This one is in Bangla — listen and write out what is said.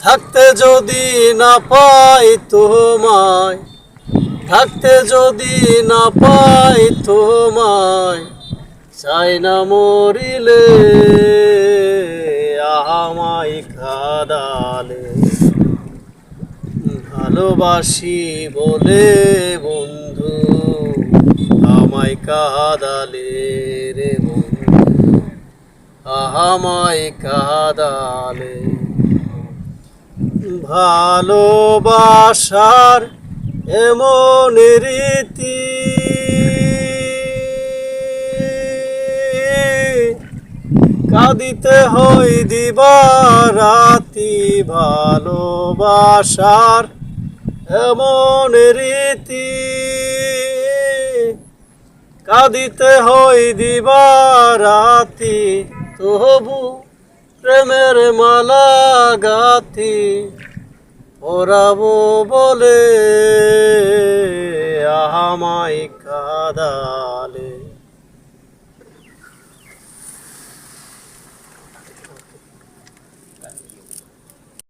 থাকতে যদি না পাই তোমায়, থাকতে যদি না পাই তোমায়, চাই না মরিলে আহামাই খাদালে ভালোবাসি বলে বন্ধু আমায় কাদালে রে বন্ধু আহামাই কাদালে। ভালোবাসার এমন রীতি। কাঁদিতে হই দিবারাতি ভালোবাসার এমন রীতি। কাঁদিতে হই দিবারাতি তবু প্রেমের মালা গাথি ওরাবো বলে আহামাই কাদালে।